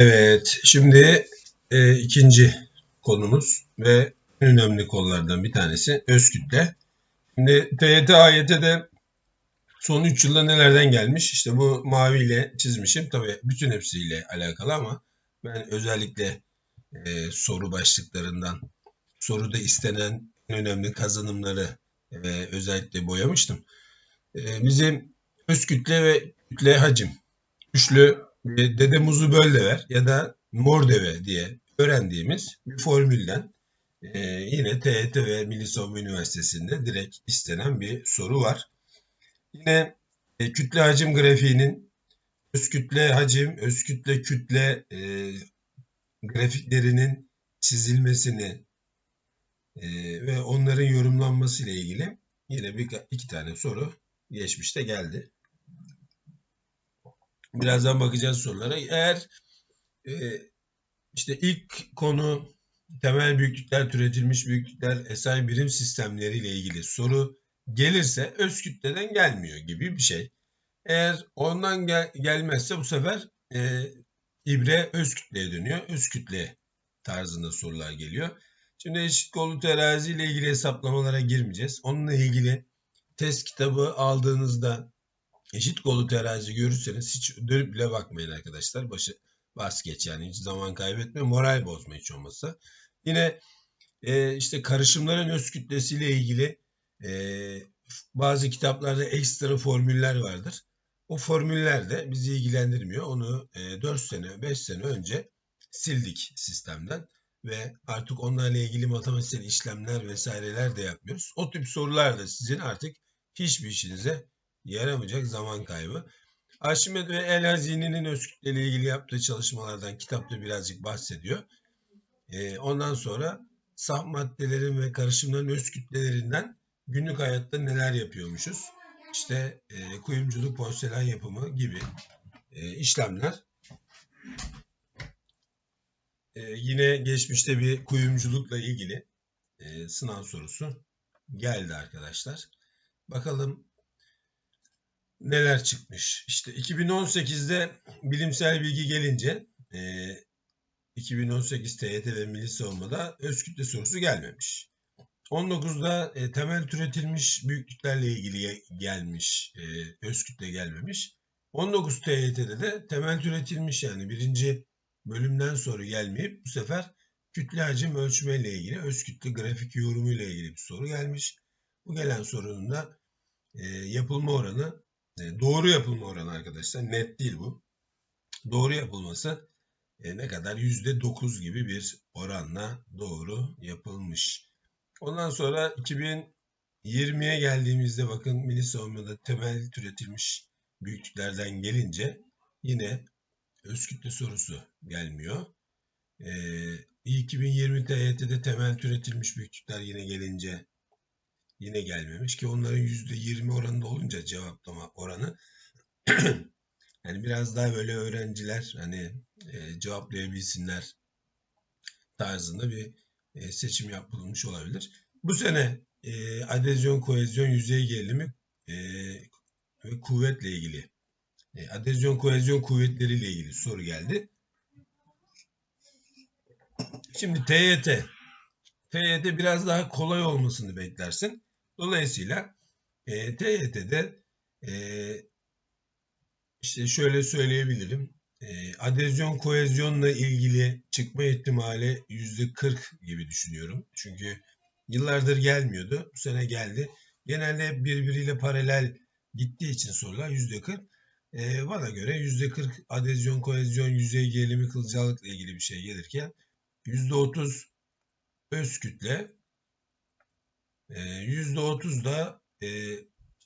Evet, şimdi e, ikinci konumuz ve en önemli konulardan bir tanesi öz kütle. Şimdi TYT AYT'de son 3 yılda nelerden gelmiş? İşte bu maviyle çizmişim. Tabii bütün hepsiyle alakalı ama ben özellikle e, soru başlıklarından soruda istenen en önemli kazanımları e, özellikle boyamıştım. E, bizim öz kütle ve kütle hacim üçlü dede muzu böl de ver ya da mor deve diye öğrendiğimiz bir formülden e, yine TET ve Milli Savunma Üniversitesi'nde direkt istenen bir soru var. Yine e, kütle hacim grafiğinin öz kütle hacim, öz kütle kütle e, grafiklerinin çizilmesini e, ve onların yorumlanması ile ilgili yine bir iki tane soru geçmişte geldi. Birazdan bakacağız sorulara. Eğer e, işte ilk konu temel büyüklükler, türetilmiş büyüklükler, SI birim sistemleri ile ilgili soru gelirse öz kütleden gelmiyor gibi bir şey. Eğer ondan gel gelmezse bu sefer e, ibre öz kütleye dönüyor. Öz kütle tarzında sorular geliyor. Şimdi eşit kolu terazi ile ilgili hesaplamalara girmeyeceğiz. Onunla ilgili test kitabı aldığınızda eşit kolu terazi görürseniz hiç dönüp bile bakmayın arkadaşlar. Başı bas geç yani hiç zaman kaybetme, moral bozma hiç olmazsa. Yine e, işte karışımların öz kütlesiyle ilgili e, bazı kitaplarda ekstra formüller vardır. O formüller de bizi ilgilendirmiyor. Onu e, 4 sene, 5 sene önce sildik sistemden ve artık onlarla ilgili matematiksel işlemler vesaireler de yapmıyoruz. O tip sorular da sizin artık hiçbir işinize yaramayacak zaman kaybı. Arşimet ve El Hazini'nin öz kütle ilgili yaptığı çalışmalardan kitapta birazcık bahsediyor. Ee, ondan sonra saf maddelerin ve karışımların öz kütlelerinden günlük hayatta neler yapıyormuşuz? İşte e, kuyumculuk, porselen yapımı gibi e, işlemler. E, yine geçmişte bir kuyumculukla ilgili e, sınav sorusu geldi arkadaşlar. Bakalım neler çıkmış. İşte 2018'de bilimsel bilgi gelince e, 2018 TYT ve Milli Savunma'da öz kütle sorusu gelmemiş. 19'da e, temel türetilmiş büyüklüklerle ilgili gelmiş, e, öz kütle gelmemiş. 19 TYT'de de temel türetilmiş yani birinci bölümden sonra gelmeyip bu sefer kütle hacim ölçme ile ilgili öz kütle grafik yorumu ile ilgili bir soru gelmiş. Bu gelen sorunun da e, yapılma oranı doğru yapılma oranı arkadaşlar net değil bu. Doğru yapılması e, ne kadar? %9 gibi bir oranla doğru yapılmış. Ondan sonra 2020'ye geldiğimizde bakın milli savunmada temel türetilmiş büyüklüklerden gelince yine öz kütle sorusu gelmiyor. Ee, 2020 TYT'de temel türetilmiş büyüklükler yine gelince yine gelmemiş ki onların %20 oranında olunca cevaplama oranı yani biraz daha böyle öğrenciler hani e, cevaplayabilsinler tarzında bir e, seçim yapılmış olabilir. Bu sene e, adezyon, kohezyon, yüzey gerilimi e, ve kuvvetle ilgili e, adezyon, kohezyon kuvvetleriyle ilgili soru geldi. Şimdi TYT. TYT biraz daha kolay olmasını beklersin. Dolayısıyla e, TYT'de e, işte şöyle söyleyebilirim. E, adezyon kohezyonla ilgili çıkma ihtimali %40 gibi düşünüyorum. Çünkü yıllardır gelmiyordu. Bu sene geldi. Genelde birbiriyle paralel gittiği için sorular %40. E, bana göre %40 adezyon, kohezyon, yüzey gerilimi, kılcallıkla ilgili bir şey gelirken %30 öz kütle, %30 da e,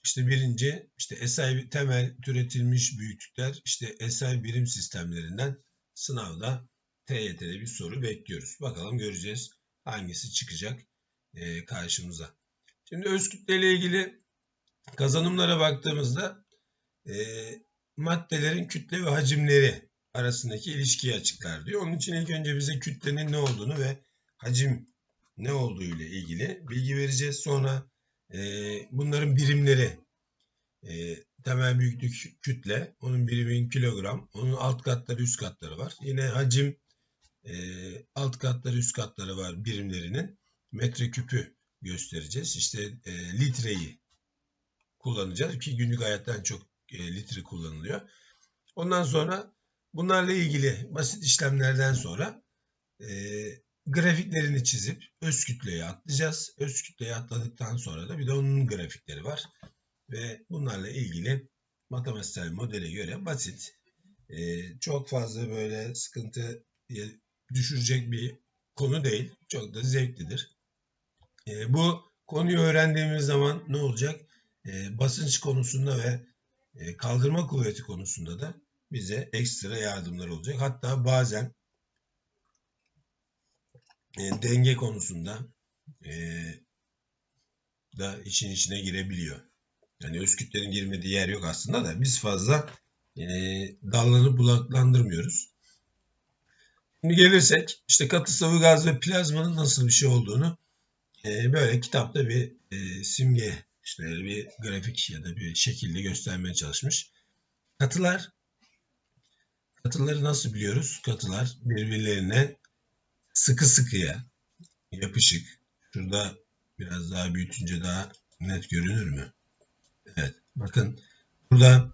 işte birinci işte SI temel türetilmiş büyüklükler işte SI birim sistemlerinden sınavda TYT'de bir soru bekliyoruz. Bakalım göreceğiz hangisi çıkacak e, karşımıza. Şimdi öz kütle ile ilgili kazanımlara baktığımızda e, maddelerin kütle ve hacimleri arasındaki ilişkiyi açıklar diyor. Onun için ilk önce bize kütlenin ne olduğunu ve hacim ne olduğu ile ilgili bilgi vereceğiz. Sonra e, bunların birimleri e, temel büyüklük kütle, onun birimi kilogram, onun alt katları üst katları var. Yine hacim e, alt katları üst katları var birimlerinin. Metreküpü göstereceğiz. İşte e, litreyi kullanacağız ki günlük hayattan çok e, litre kullanılıyor. Ondan sonra bunlarla ilgili basit işlemlerden sonra e, grafiklerini çizip öz kütleye atlayacağız. Öz kütleye atladıktan sonra da bir de onun grafikleri var. Ve bunlarla ilgili matematiksel modele göre basit, e, çok fazla böyle sıkıntı düşürecek bir konu değil. Çok da zevklidir. E, bu konuyu öğrendiğimiz zaman ne olacak? E, basınç konusunda ve e, kaldırma kuvveti konusunda da bize ekstra yardımlar olacak. Hatta bazen e, denge konusunda e, da için içine girebiliyor. Yani öz kütlenin girmediği yer yok aslında da biz fazla e, dallanıp bulaklandırmıyoruz. Şimdi gelirsek işte katı sıvı gaz ve plazmanın nasıl bir şey olduğunu e, böyle kitapta bir e, simge işte bir grafik ya da bir şekilde göstermeye çalışmış. Katılar katıları nasıl biliyoruz? Katılar birbirlerine sıkı sıkıya yapışık. Şurada biraz daha büyütünce daha net görünür mü? Evet. Bakın burada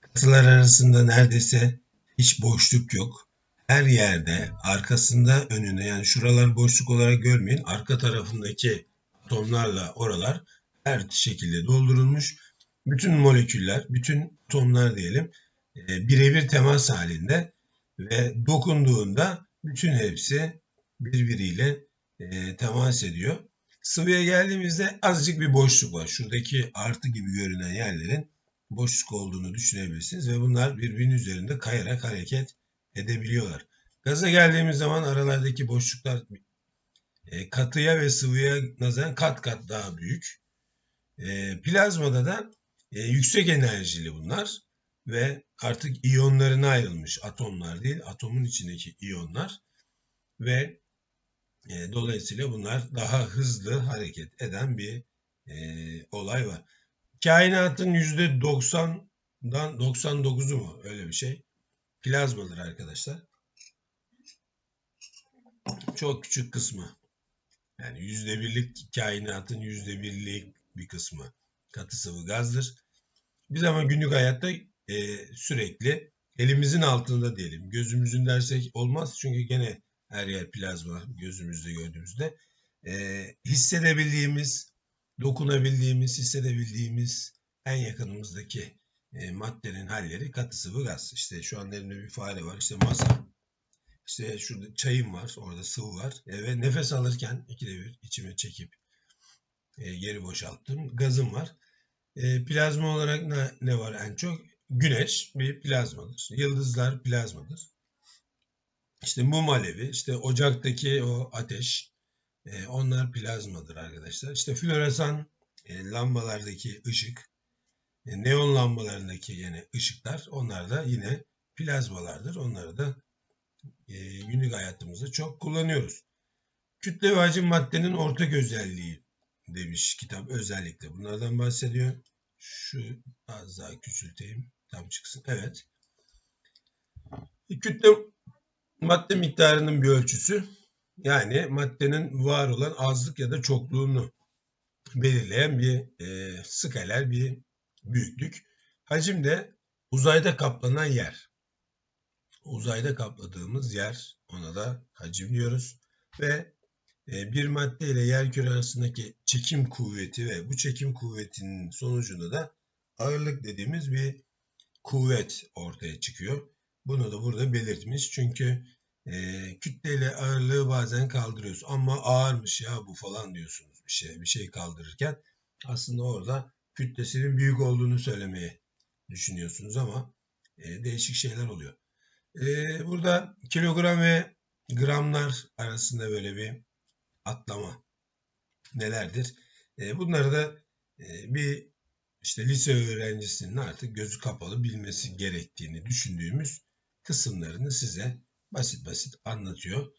katılar arasında neredeyse hiç boşluk yok. Her yerde arkasında önünde yani şuralar boşluk olarak görmeyin. Arka tarafındaki atomlarla oralar her şekilde doldurulmuş. Bütün moleküller, bütün atomlar diyelim e, birebir temas halinde ve dokunduğunda bütün hepsi birbiriyle e, temas ediyor. Sıvıya geldiğimizde azıcık bir boşluk var. Şuradaki artı gibi görünen yerlerin boşluk olduğunu düşünebilirsiniz ve bunlar birbirinin üzerinde kayarak hareket edebiliyorlar. Gaza geldiğimiz zaman aralardaki boşluklar e, katıya ve sıvıya nazaran kat kat daha büyük. E, plazmada da e, yüksek enerjili bunlar ve artık iyonlarına ayrılmış atomlar değil, atomun içindeki iyonlar ve e, dolayısıyla bunlar daha hızlı hareket eden bir e, olay var. Kainatın %90'dan 99'u mu öyle bir şey? Plazmadır arkadaşlar. Çok küçük kısmı. Yani yüzde birlik kainatın yüzde birlik bir kısmı katı sıvı gazdır. Biz ama günlük hayatta e, sürekli elimizin altında diyelim. Gözümüzün dersek olmaz çünkü gene her yer plazma gözümüzde gördüğümüzde. E, hissedebildiğimiz, dokunabildiğimiz, hissedebildiğimiz en yakınımızdaki e, maddenin halleri katı sıvı gaz. İşte şu an elimde bir fare var. İşte masa. İşte şurada çayım var. Orada sıvı var. E, ve nefes alırken ikide bir içime çekip e, geri boşalttım. Gazım var. E, plazma olarak ne, ne var en çok? Güneş bir plazmadır. Yıldızlar plazmadır. İşte mum alevi, işte ocaktaki o ateş, e, onlar plazmadır arkadaşlar. İşte floresan e, lambalardaki ışık, e, neon lambalarındaki yine ışıklar, onlar da yine plazmalardır. Onları da e, günlük hayatımızda çok kullanıyoruz. Kütle ve hacim maddenin ortak özelliği demiş kitap özellikle. Bunlardan bahsediyor. Şu az daha küçülteyim. Tam çıksın. Evet. Kütle madde miktarının bir ölçüsü yani maddenin var olan azlık ya da çokluğunu belirleyen bir e, skaler bir büyüklük. Hacim de uzayda kaplanan yer. Uzayda kapladığımız yer ona da hacim diyoruz. Ve e, bir madde ile yer küre arasındaki çekim kuvveti ve bu çekim kuvvetinin sonucunda da ağırlık dediğimiz bir kuvvet ortaya çıkıyor. Bunu da burada belirtmiş. Çünkü e, kütleyle ağırlığı bazen kaldırıyoruz. Ama ağırmış ya bu falan diyorsunuz bir şey bir şey kaldırırken. Aslında orada kütlesinin büyük olduğunu söylemeye düşünüyorsunuz ama e, değişik şeyler oluyor. E, burada kilogram ve gramlar arasında böyle bir atlama nelerdir? E, bunları da e, bir işte lise öğrencisinin artık gözü kapalı bilmesi gerektiğini düşündüğümüz kısımlarını size basit basit anlatıyor.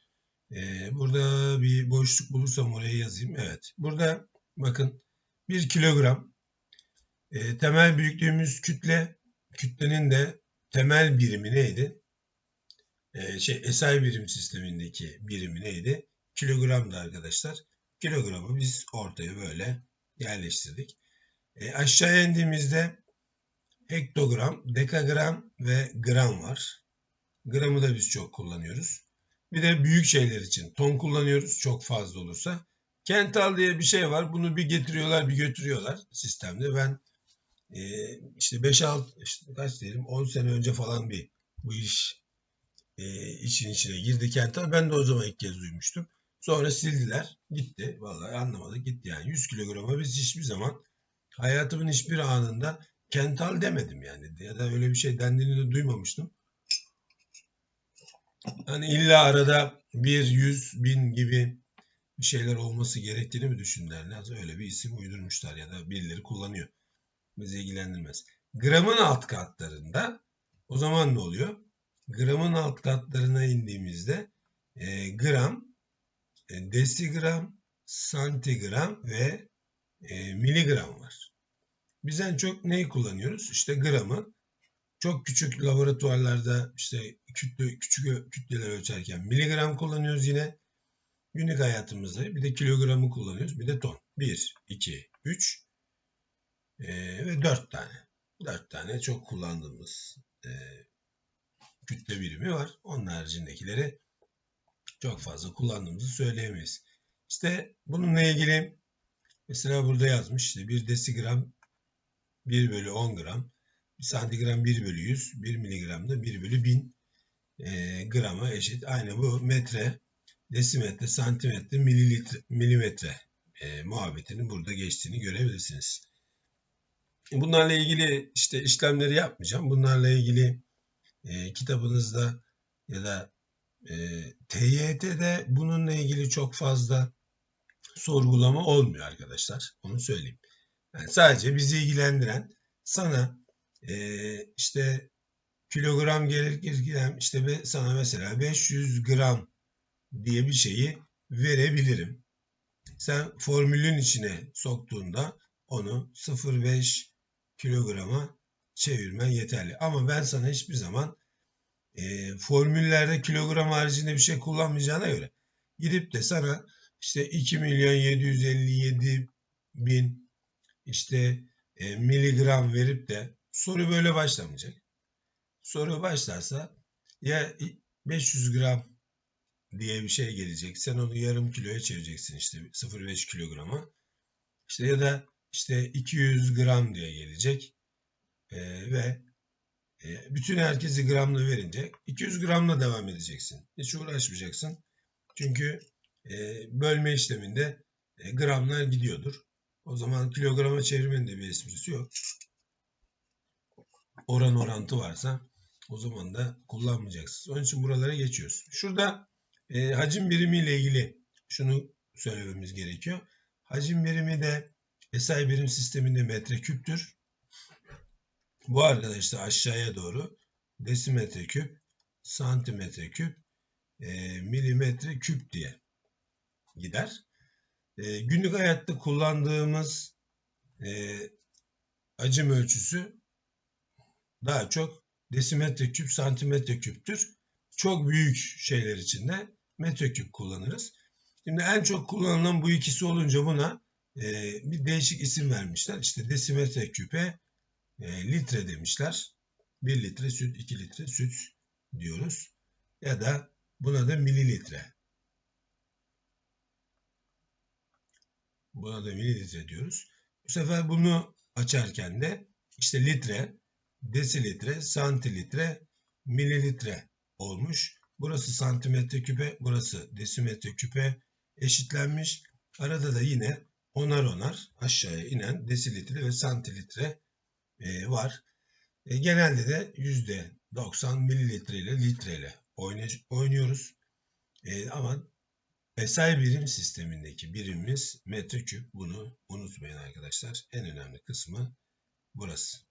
Ee, burada bir boşluk bulursam oraya yazayım. Evet. Burada bakın 1 kilogram E, temel büyüklüğümüz kütle. Kütlenin de temel birimi neydi? E, şey SI birim sistemindeki birimi neydi? Kilogramdı arkadaşlar. Kilogramı biz ortaya böyle yerleştirdik. E, aşağıya indiğimizde hektogram, dekagram ve gram var. Gramı da biz çok kullanıyoruz. Bir de büyük şeyler için ton kullanıyoruz çok fazla olursa. Kental diye bir şey var. Bunu bir getiriyorlar bir götürüyorlar sistemde. Ben e, işte 5-6 işte kaç diyelim 10 sene önce falan bir bu iş e, için içine girdi Kental. Ben de o zaman ilk kez duymuştum. Sonra sildiler. Gitti. Vallahi anlamadık. Gitti yani. 100 kilograma biz hiçbir zaman hayatımın hiçbir anında kental demedim yani. Ya da öyle bir şey dendiğini de duymamıştım. Hani illa arada bir, yüz, bin gibi bir şeyler olması gerektiğini mi düşünürler? Öyle bir isim uydurmuşlar ya da birileri kullanıyor. Bizi ilgilendirmez. Gramın alt katlarında o zaman ne oluyor? Gramın alt katlarına indiğimizde e, gram, e, desigram, santigram ve e, miligram var. Biz en çok neyi kullanıyoruz? İşte gramı. Çok küçük laboratuvarlarda işte kütle, küçük kütleler ölçerken miligram kullanıyoruz yine. Günlük hayatımızda bir de kilogramı kullanıyoruz. Bir de ton. 1, 2, 3 e, ve 4 tane. 4 tane çok kullandığımız e, kütle birimi var. Onun haricindekileri çok fazla kullandığımızı söyleyemeyiz. İşte bununla ilgili mesela burada yazmış işte bir desigram 1 bölü 10 gram, santigram 1 bölü 100, 1 miligram da 1 bölü 1000 e, grama eşit. Aynı bu metre, desimetre, santimetre, mililitre, milimetre e, muhabbetinin burada geçtiğini görebilirsiniz. Bunlarla ilgili işte işlemleri yapmayacağım. Bunlarla ilgili e, kitabınızda ya da e, TYT'de bununla ilgili çok fazla sorgulama olmuyor arkadaşlar. Onu söyleyeyim. Yani sadece bizi ilgilendiren sana e, işte kilogram gelirken işte sana mesela 500 gram diye bir şeyi verebilirim. Sen formülün içine soktuğunda onu 0,5 kilograma çevirmen yeterli. Ama ben sana hiçbir zaman e, formüllerde kilogram haricinde bir şey kullanmayacağına göre gidip de sana işte 2 milyon 757 bin işte e, miligram verip de soru böyle başlamayacak. Soru başlarsa ya 500 gram diye bir şey gelecek. Sen onu yarım kiloya çevireceksin işte 0,5 kilograma. İşte ya da işte 200 gram diye gelecek. E, ve e, bütün herkesi gramla verince 200 gramla devam edeceksin. Hiç uğraşmayacaksın. Çünkü e, bölme işleminde e, gramlar gidiyordur. O zaman kilograma çevirmenin de bir esprisi yok. Oran orantı varsa o zaman da kullanmayacaksınız. Onun için buralara geçiyoruz. Şurada e, hacim birimiyle ilgili şunu söylememiz gerekiyor. Hacim birimi de SI birim sisteminde metreküptür. Bu arkadaşlar aşağıya doğru desimetre küp, santimetre küp, e, milimetre küp diye gider. E, günlük hayatta kullandığımız e, hacim ölçüsü daha çok desimetre küp, santimetre küptür. Çok büyük şeyler için de metreküp kullanırız. Şimdi en çok kullanılan bu ikisi olunca buna e, bir değişik isim vermişler. İşte desimetre küpe e, litre demişler. 1 litre süt, 2 litre süt diyoruz. Ya da buna da mililitre Buna da mililitre diyoruz. Bu sefer bunu açarken de işte litre, desilitre, santilitre, mililitre olmuş. Burası santimetre küpe, burası desimetre küpe eşitlenmiş. Arada da yine onar onar aşağıya inen desilitre ve santilitre e, var. E, genelde de %90 mililitre ile litre ile oynuyoruz. E, ama SI birim sistemindeki birimimiz metreküp. Bunu unutmayın arkadaşlar. En önemli kısmı burası.